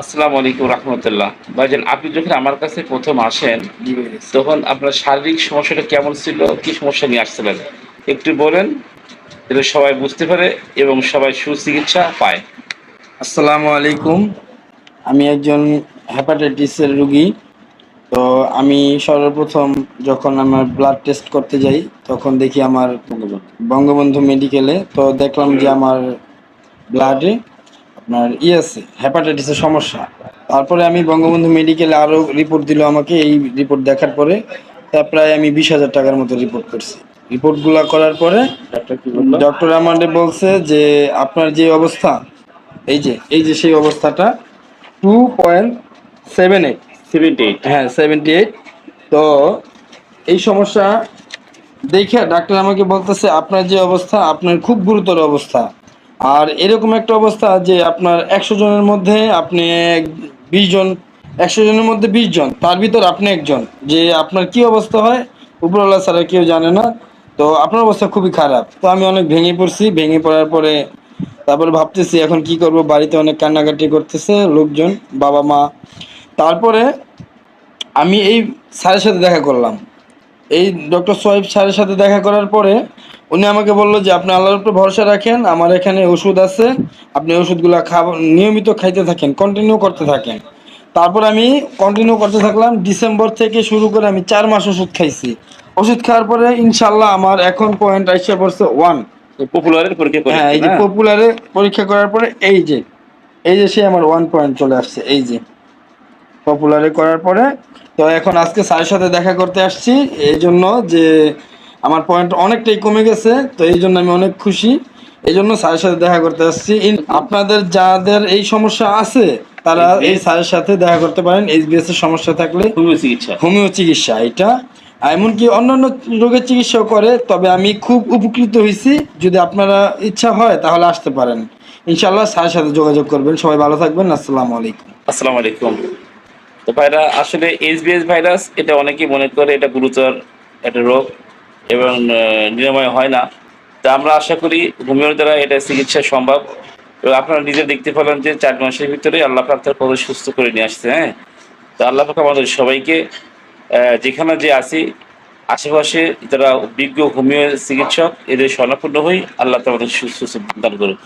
আসসালামু আলাইকুম রহমতুল্লাহ। ভাইজান, আপনি যখন আমার কাছে প্রথম আসেন, তখন আপনার শারীরিক সমস্যাটা কেমন ছিল? কি সমস্যা নিয়ে আসছিলেন? একটু বলেন যাতে সবাই বুঝতে পারে এবং সবাই সুচিকিৎসা পায়। আসসালামু আলাইকুম। আমি একজন হেপাটাইটিসের রুগী। তো আমি সর্বপ্রথম যখন আমার ব্লাড টেস্ট করতে যাই, তখন দেখি আমার বঙ্গবন্ধু মেডিকেলে তো দেখলাম যে আমার ব্লাডে আপনার ই আছে হেপাটাইটিসের সমস্যা। তারপরে আমি বঙ্গবন্ধু মেডিকেলে আরও রিপোর্ট দিল আমাকে এই রিপোর্ট দেখার পরে তা প্রায় আমি বিশ হাজার টাকার মতো রিপোর্ট করছি। রিপোর্টগুলো করার পরে ডক্টর আমাদের বলছে যে আপনার যে অবস্থা এই যে এই যে সেই অবস্থাটা two point seven eight seventy eight হ্যাঁ সেভেন্টি এইট তো এই সমস্যা দেখে ডাক্তার আমাকে বলতেছে আপনার যে অবস্থা আপনার খুব গুরুতর অবস্থা। আর এরকম একটা অবস্থা যে আপনার একশো জনের মধ্যে আপনি বিশ জন, একশো জনের মধ্যে বিশ জন, তার ভিতর আপনি একজন, যে আপনার কি অবস্থা হয় উপরওয়ালা ছাড়া কেউ জানে না। তো আপনার অবস্থা খুবই খারাপ। তো আমি অনেক ভেঙে পড়ছি, ভেঙে পড়ার পরে তারপরে ভাবতেছি এখন কি করব? বাড়িতে অনেক কান্নাকাটি করতেছে লোকজন, বাবা মা। তারপরে আমি এই স্যারের সাথে দেখা করলাম। এই ডক্টর সোয়াইব স্যারের সাথে দেখা করার পরে উনি আমাকে বলল যে আপনি আল্লাহর উপর ভরসা রাখেন আমার এখানে ওষুধ আছে আপনি ওষুধগুলো খাব নিয়মিত খাইতে থাকেন কন্টিনিউ করতে থাকেন। তারপর আমি কন্টিনিউ করতে থাকলাম ডিসেম্বর থেকে শুরু করে আমি চার মাস ওষুধ খাইছি। ওষুধ খাওয়ার পরে ইনশাল্লাহ আমার এখন পয়েন্ট আইসা পড়ছে ওয়ান পপুলারের পরীক্ষা হ্যাঁ এই যে পপুলারে পরীক্ষা করার পরে এই যে এই যে সে আমার ওয়ান পয়েন্ট চলে আসছে এই যে। পপুলারে করার পরে তো এখন আজকে স্যারের সাথে দেখা করতে আসছি এই জন্য যে আমার পয়েন্ট অনেকটাই কমে গেছে তো এই জন্য আমি অনেক খুশি। এই জন্য স্যারের সাথে দেখা করতে আসছি। আপনাদের যাদের এই সমস্যা আছে তারা এই স্যারের সাথে দেখা করতে পারেন। এইচবিএস এর সমস্যা থাকলে হোমিও চিকিৎসা। হোমিও চিকিৎসা এটা। এমনকি অন্যান্য রোগের চিকিৎসাও করে তবে আমি খুব উপকৃত হয়েছি। যদি আপনারা ইচ্ছা হয় তাহলে আসতে পারেন। ইনশাল্লাহ স্যারের সাথে যোগাযোগ করবেন। সবাই ভালো থাকবেন। আসসালামু আলাইকুম। আসসালামু আলাইকুম। তো ভাইরা আসলে এইচবিএস ভাইরাস এটা অনেকেই মনে করে এটা গুরুতর একটা রোগ। এবং নিরাময় হয় না। তা আমরা আশা করি হোমিওর দ্বারা এটা চিকিৎসা সম্ভব। এবং আপনারা নিজে দেখতে পেলেন যে চার মাসের ভিতরে আল্লাহ পাক তার পদে সুস্থ করে নিয়ে আসছে হ্যাঁ? তো আল্লাহ পাক আমাদের সবাইকে যেখানে যে আছি, আশেপাশে যারা বিজ্ঞ হোমিও চিকিৎসক, এদের স্বর্ণপূর্ণ হই। আল্লাহ তাদের সুস্থ দান করুক।